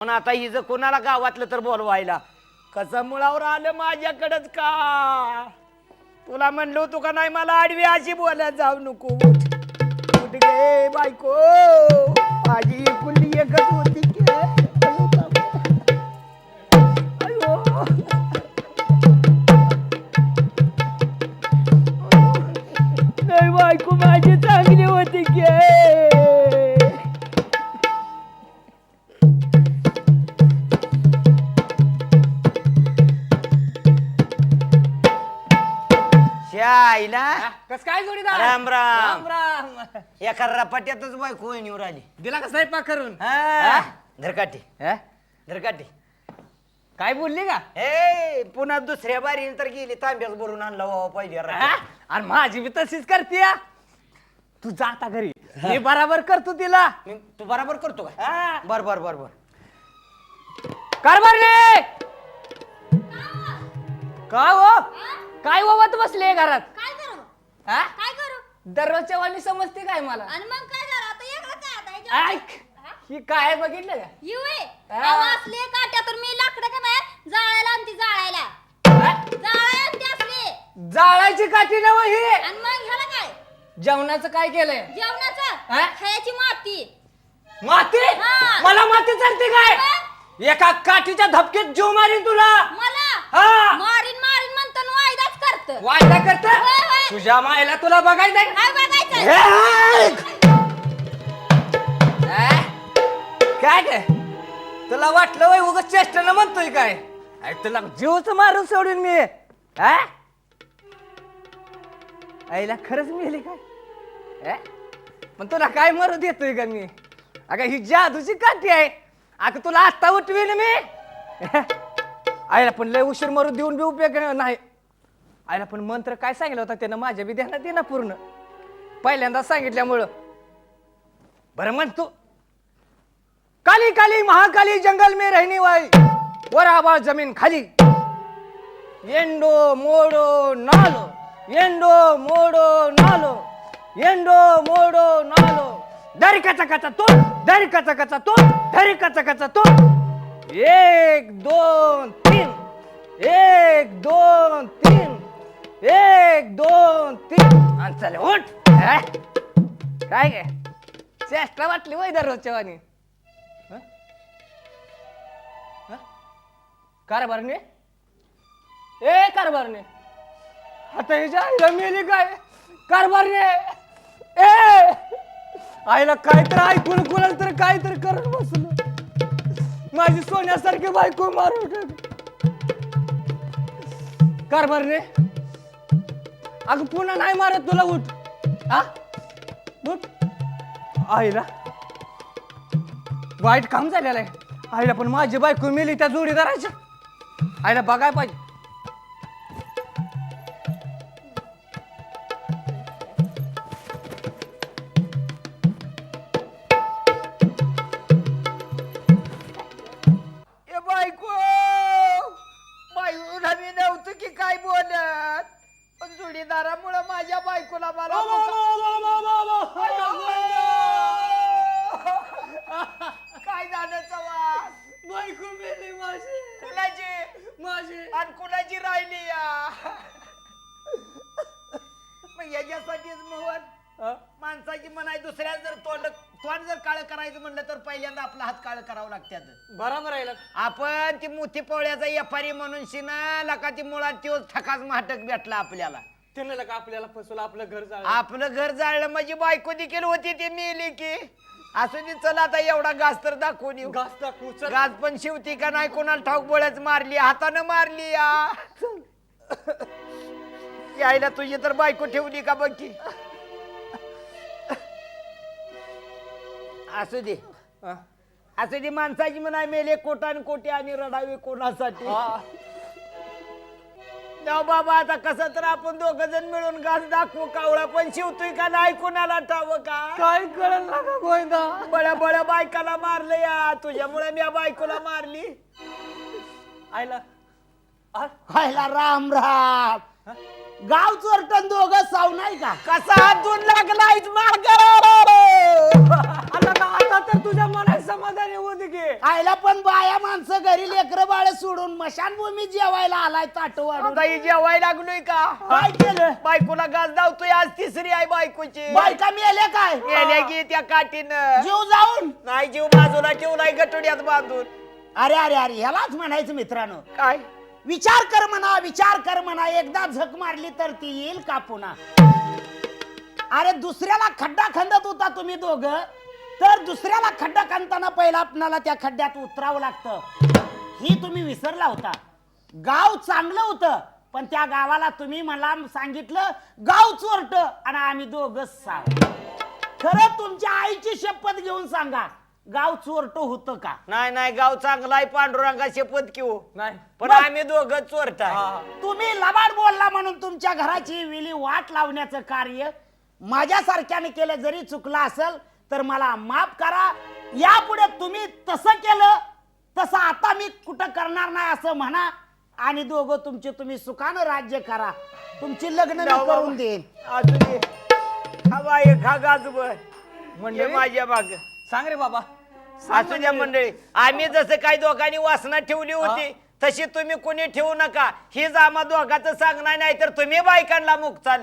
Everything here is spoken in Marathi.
पण आता हिज कोणाला गावातलं तर बोलवायला कसं मुळावर आलं माझ्याकडच का तुला म्हणलो होतो का नाही मला आडवी अशी बोलत जाऊ नको उठ उठ गे बायको माझी कुल्ली एकच होती की अयो अयो. नाही बायको माझी चांगली होती की शाईला कस काय जोडीदार? राम राम. राम राम. एका रपाट्यातच बायको येऊन राहिली. दिला का स्वयंपाक करून हा. धरकाटी. हा? धरकाटी. काय बोलली का? ए पुन्हा दुसऱ्या बारीने तर गेली तांब्यात भरून आणला बाबा पहिली हा? आणि माझी बी तशीच करते तू जा आता घरी. मी बराबर करतो तिला. मी- तू बराबर करतो का? हा. बर बर बर बर. कारभार रे! काय हो? काय ववत बसले घरात? काय करू? हा? काय करू? दररोजच्या वाणी समजते काय मला? आणि मग काय झालं? आता वेगळं काय आता ह्याच्यावर? ऐक. हा? ही काय बघितलं का? येऊ. हा. असले काट्या तर मी लाकडं का नाही? जाळायला आणते जाळायला. हा? जाळायला आणते असले. जाळायची काठी नव ही. आणि मग ह्याला काय? जेवणाचं काय केलंय? जेवणाचं? खायची माती. माती? हा. मला माती चालते काय? एका काठीच्या धपकेत जीव मारीन तुला. मला? हा. मारीन मारीन म्हणतो आणि वायदाच करत. वायदा करत? होय, होय. तुझ्या मायला तुला बघायचंय बघायचं हा? काय काय तुला वाटलं वय उगाच चेष्टानं म्हणतोय काय? अरे तुला जीवच मारून सोडून मी. हा? आईला खरंच मिळली काय? हा? पण तुला काय मरू देतोय का मी? अगं ही जादूची काठी आहे. अगं तुला आत्ता उठवीन मी. आईला पण लय उशीर मरू देऊन बी उपयोग नाही. आईला पण मंत्र काय सांगितलं होता त्यानं? माझ्या बी ध्यानात ये ना पूर्ण. पहिल्यांदा सांगितल्यामुळं. बरं म्हण तू. काली काली महाकाली जंगल मे रहने वाली वर आबाळ जमीन खाली. येंडो मोडो नालो. येंडो मोडो नालो. येंडो मोडो नालो. दरी कचा कचा तो दरी कचा कचा तो दरी कचा कचा तो एक दोन तीन. एक दोन तीन. एक दोन तीन. आणि चल उठ. हा? काय काय चेष्टा वाटली वय दररोजच्या वाणी हं? हं? कारभारने ए कारभारने आता हिच्या आईला मेली काय? कारभारने ए! आईला काय तर ऐकून कुणाला तर काय तर करून बसलो. माझी सोन्यासारखी बायको मारून टाक कारभारने अगं पुन्हा नाही मारत तुला उठ. हा? उठ. आईला. वाईट काम झालेलं आहे. आईला पण माझी बायको मेली त्या जोडीदाराच्या. आईला बघाय पाहिजे. पण जोडीदारामुळे माझ्या बायकोला मला काय झालं चव्हाण? बायको मेली माझी. कुणाची? माझी. आणि कुणाची राहिली या? मग याच्यासाठीच मोहन माणसाची म्हणाय दुसऱ्या जर तोंड तोंड जर काळ करायचं म्हणलं तर पहिल्यांदा आपला हात काळ करावं लागतात बरोबर आहे आपण ती मोठी पोळ्याचा व्यापारी म्हणून शिना लका ती मुळात तो ठकाच माटक भेटला आपल्याला. आपल्याला फसवलं आपलं घर जाळलं. आपलं घर जाळलं माझी बायको देखील होती ती मेली की. असं दे चला आता एवढा घास तर दाखवून येऊ. घास टाकू चल. घास पण शिवती का नाही कोणाला ठाऊक बोळ्याच मारली हातानं मारली या. यायला तुझी तर बायको ठेवली का बघ की. असू दे. हा. असू दे माणसाची म्हणाय मेले कोटान कोटी आणि रडावे कोणासाठी. हा. जाऊ बाबा आता कसं तर आपण दोघ जण मिळून घास दाखवू कावळा पण शिवतोय का नाही? कोणाला ठाव का? काय कळलं ना का गोविंदा? बळ्या बळ्या बायकाला मारलं या. तुझ्यामुळे मी या बायकोला मारली. आईला आ? हायला राम राम. गाव चोरटन दोघं साव नाही का? कसा लागलाय मार्ग? आता का- तर तुझ्या मनात समाधानी होते की आयला पण बाया माणसं घरी लेकर बाळ सोडून मशानभूमी जेवायला आलाय ताट वाढून. आता ही जेवाय लागलोय का? काय केलं? बायकोला गाज धावतोय आज तिसरी आहे बायकोची. बायका मेले काय? गेल्या की त्या काठीनं. जीव जाऊन. नाही जीव बाजूला ठेवलाय गटोड्यात बांधून. अरे अरे अरे ह्यालाच म्हणायचं मित्रांनो. काय? विचार कर म्हणा विचार कर म्हणा. एकदा झक मारली तर ती येईल का पुन्हा? अरे दुसऱ्याला खड्डा खंदत होता तुम्ही दोघ. तर दुसऱ्याला खड्डा खणताना पहिला आपणाला त्या खड्ड्यात उतरावं लागतं. ही तुम्ही विसरला होता. गाव चांगलं होतं पण त्या गावाला तुम्ही मला सांगितलं गाव चोरट. आणि आम्ही दोघ साव. खरं तुमच्या आईची शपथ घेऊन सांगा. गाव चोरट होतं का? नाही नाही गाव चांगला आहे पांडुरंगा शपथ नाही. पण आम्ही दोघं चोरट आहे. तुम्ही लबाड बोलला म्हणून तुमच्या घराची विली वाट लावण्याचं कार्य माझ्यासारख्याने केलं जरी चुकलं असेल तर मला माफ करा. यापुढे तुम्ही तसं केलं तसं आता मी कुठं करणार नाही असं म्हणा. आणि दोघं तुमचे तुम्ही सुखानं राज्य करा. तुमची लग्न मी. करून देईन. दे खा बाई खा गाजबर म्हणजे? माझ्या माग. सांग रे बाबा. असू द्या मंडळी आम्ही जसं काही दोघांनी वासना ठेवली होती तशी तुम्ही कोणी ठेवू नका. हीच आम्हा दोघाचं सांगणार नाही तर तुम्ही बायकांना मुक चाल